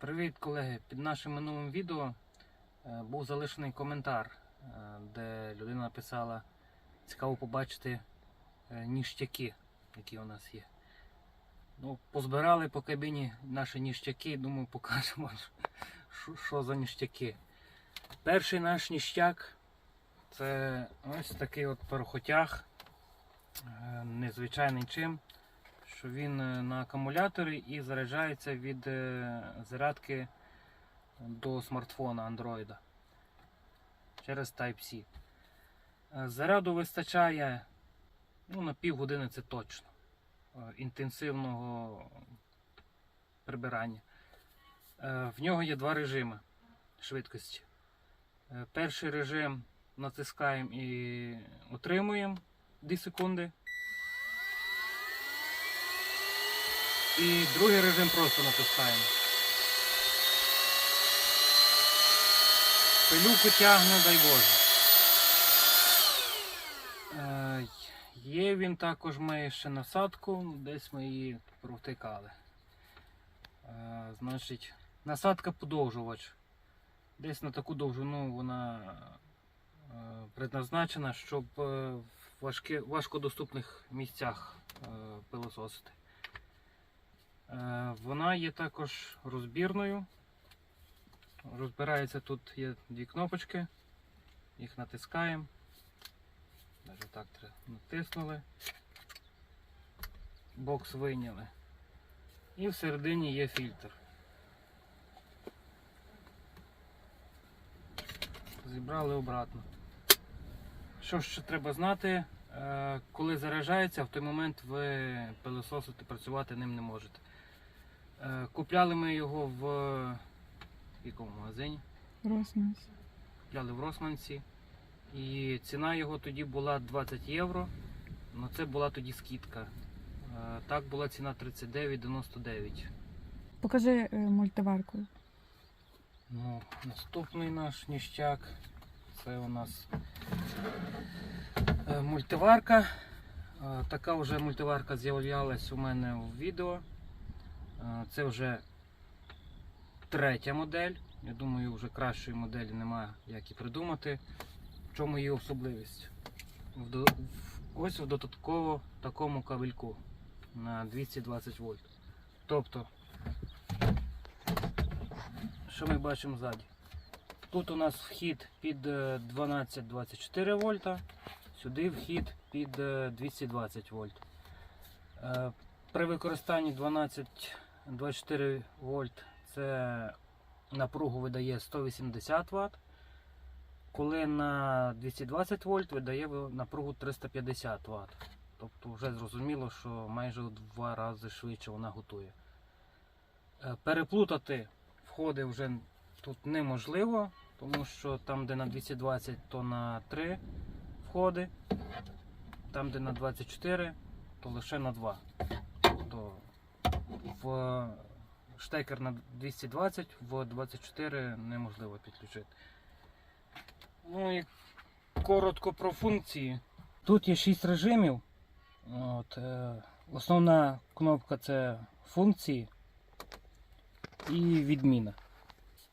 Привіт, колеги! Під нашим минулим відео е, був залишений коментар, е, де людина написала цікаво побачити е, ніштяки, які у нас є. Ну, позбирали по кабіні наші ніштяки, думаю, покажемо, що, за ніштяки. Перший наш ніштяк це ось такий от порохотяг, е, незвичайний чим що він е, на акумуляторі і заряджається від е, зарядки до смартфона Android через Type-C. Е, Заряду вистачає ну, на півгодини це точно інтенсивного прибирання. В нього є два режими швидкості. Перший режим натискаємо і утримуємо 2 секунди. І другий режим просто натискаємо. Пилюку тягне, дай Боже. Е, є він також має ще насадку, десь ми її провтикали. Е, значить, насадка подовжувач. Десь на таку довжину вона е, предназначена, щоб в важкодоступних місцях пилососити. Е, Вона є також розбірною. Розбирається тут є дві кнопочки. Їх натискаємо. Навіть так натиснули. Бокс вийняли. І всередині є фільтр. Зібрали обратно. Що ще треба знати, е, коли заряджається, в той момент ви пилососити, працювати ним не можете. Е, Купляли ми його в якому магазині? Роснес. Купляли в Росманці. І ціна його тоді була 20 євро. Ну це була тоді скидка. Е, Так була ціна 39,99. Покажи е, мультиварку. Ну, наступний наш ніщак. Це у нас мультиварка. Така вже мультиварка з'являлась у мене в відео. Е, Це вже третя модель. Я думаю, вже кращої моделі немає як і придумати. В чому її особливість? Ось в додатково такому кабельку на 220 вольт. Тобто, що ми бачимо ззаді? Тут у нас вхід під е, 12-24 вольта, сюди вхід під е, 220 вольт. Е, При використанні 12-24 вольт це напругу видає 180 Вт. Коли на 220 вольт видає напругу 350 Вт. Тобто вже зрозуміло, що майже в два рази швидше вона готує. Е, Переплутати входи вже тут неможливо, тому що там, де на 220, то на 3 входи, там, де на 24, то лише на 2. Тобто в штекер на 220, в 24 неможливо підключити. Ну і коротко про функції. Тут є 6 режимів. От, е, основна кнопка це функції і відміна.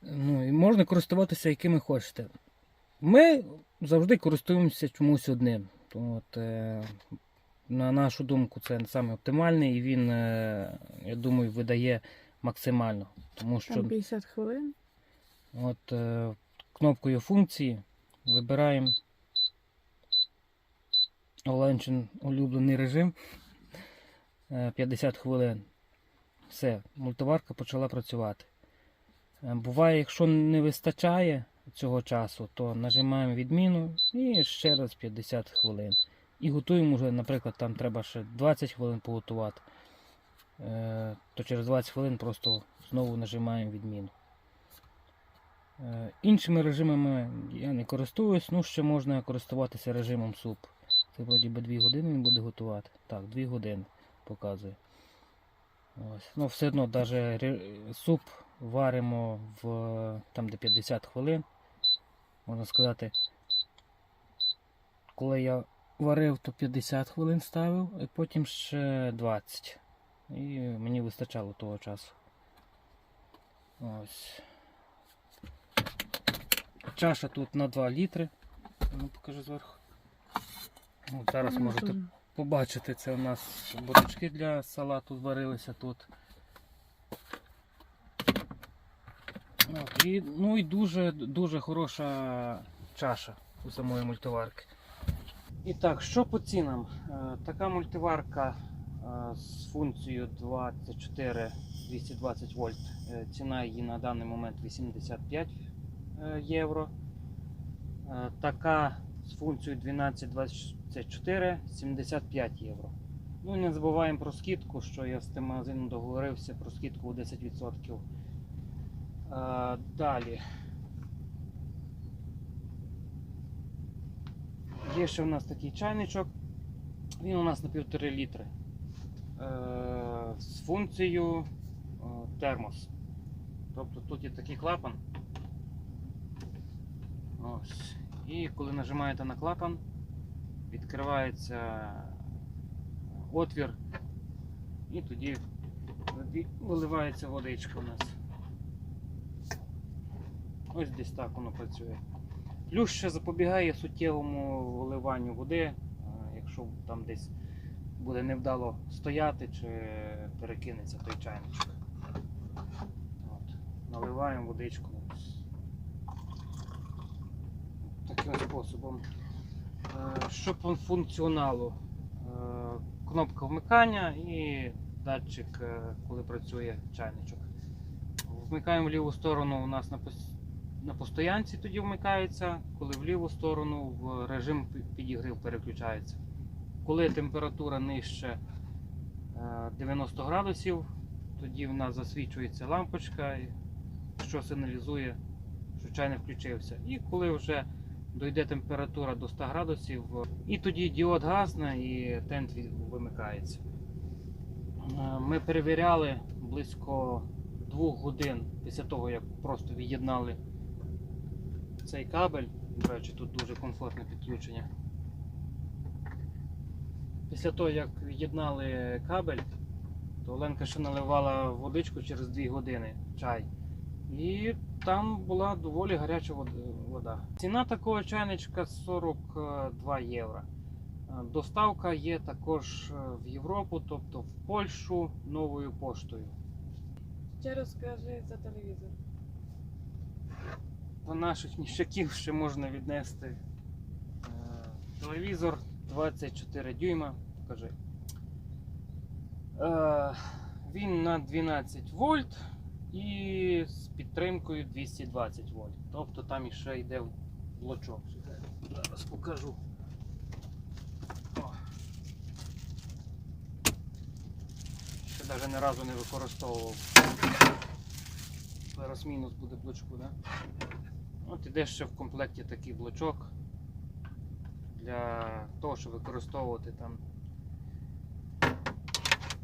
Ну, і можна користуватися якими хочете. Ми завжди користуємося чомусь одним. От, е, на нашу думку, це саме оптимальний і він, е, я думаю, видає максимально. Тому що Там 50 хвилин. От е, кнопкою функції вибираємо Оленчин улюблений режим е, 50 хвилин. Все, мультиварка почала працювати. Е, Буває, якщо не вистачає цього часу, то нажимаємо відміну і ще раз 50 хвилин. І готуємо вже, наприклад, там треба ще 20 хвилин поготувати. Е, То через 20 хвилин просто знову нажимаємо відміну. Е, Іншими режимами я не користуюсь, ну ще можна користуватися режимом суп. Це вроді би 2 години він буде готувати. Так, 2 години показує. Ось. Ну, все одно навіть суп варимо в там, де 50 хвилин. Можна сказати, коли я варив, то 50 хвилин ставив, і потім ще 20. І мені вистачало того часу. Ось. Чаша тут на 2 літри. Ну, покажу зверху. От зараз Ну, можете побачити, це у нас бурячки для салату зварилися тут. От, і, ну і дуже, дуже хороша чаша у самої мультиварки. І так, що по цінам? Е, Така мультиварка е, з функцією 24 220 вольт. Е, Ціна її на даний момент 85 е, євро. Така з функцією 1224 75 євро. Ну і не забуваємо про скидку, що я з тим магазином договорився про скидку у 10%. Е, Далі. Є ще в нас такий чайничок. Він у нас на півтори літри. Е, з функцією е, термос. Тобто тут є такий клапан. Ось. І коли нажимаєте на клапан, відкривається отвір, і тоді виливається водичка у нас. Ось десь так воно працює. Плюс ще запобігає суттєвому виливанню води, е, якщо там десь буде невдало стояти чи перекинеться той чайничок. От. Наливаємо водичку. Таким способом. Е, Що по функціоналу? Е, Кнопка вмикання і датчик, коли працює чайничок. Вмикаємо в ліву сторону у нас на на постоянці тоді вмикається, коли в ліву сторону в режим підігрів переключається. Коли температура нижче е, 90 градусів, тоді в нас засвічується лампочка, що сигналізує, що чай не включився. І коли вже дойде температура до 100 градусів, і тоді діод гасне і тент вимикається. Е, Ми перевіряли близько двох годин після того, як просто від'єднали цей кабель. До речі, тут дуже комфортне підключення. Після того, як від'єднали кабель, то Оленка ще наливала водичку через 2 години чай. І там була доволі гаряча вода. Ціна такого чайничка 42 євро. Е, Доставка є також е, в Європу, тобто в Польщу новою поштою. Ще розкажи за телевізор. До наших ніщаків ще можна віднести е, телевізор 24 дюйма. Покажи. Е, він на 12 вольт і з підтримкою 220 вольт. Тобто там іще йде блочок. Зараз покажу. Ще навіть ні разу не використовував. Зараз мінус буде блочку, да? От іде ще в комплекті такий блочок для того, щоб використовувати там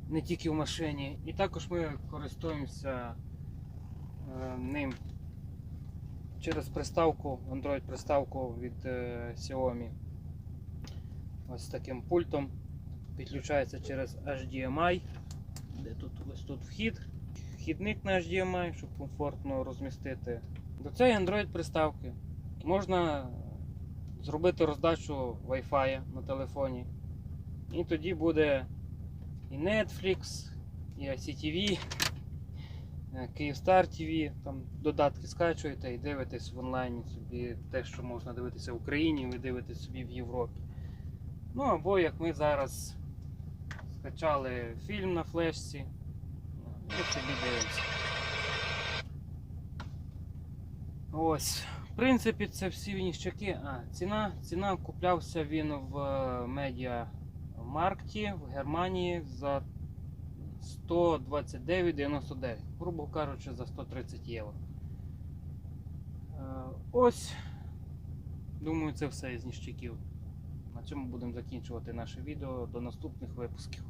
не тільки в машині. І також ми користуємося е, ним через приставку, Android приставку від е, Xiaomi. Ось таким пультом. Підключається через HDMI, де тут ось тут вхід, вхідник на HDMI, щоб комфортно розмістити. До цієї Android приставки можна зробити роздачу Wi-Fi на телефоні. І тоді буде і Netflix, і ICTV, е, Kyivstar TV, там додатки скачуєте і дивитесь в онлайні собі те, що можна дивитися в Україні, ви дивитесь собі в Європі. Ну або як ми зараз скачали фільм на флешці, Ось, в принципі, це всі ніщаки. А, ціна, ціна куплявся він в е, медіа Маркті в Германії за 129,99, грубо кажучи, за 130 євро. Е, Ось, думаю, це все із ніщаків. На цьому будемо закінчувати наше відео. До наступних випусків.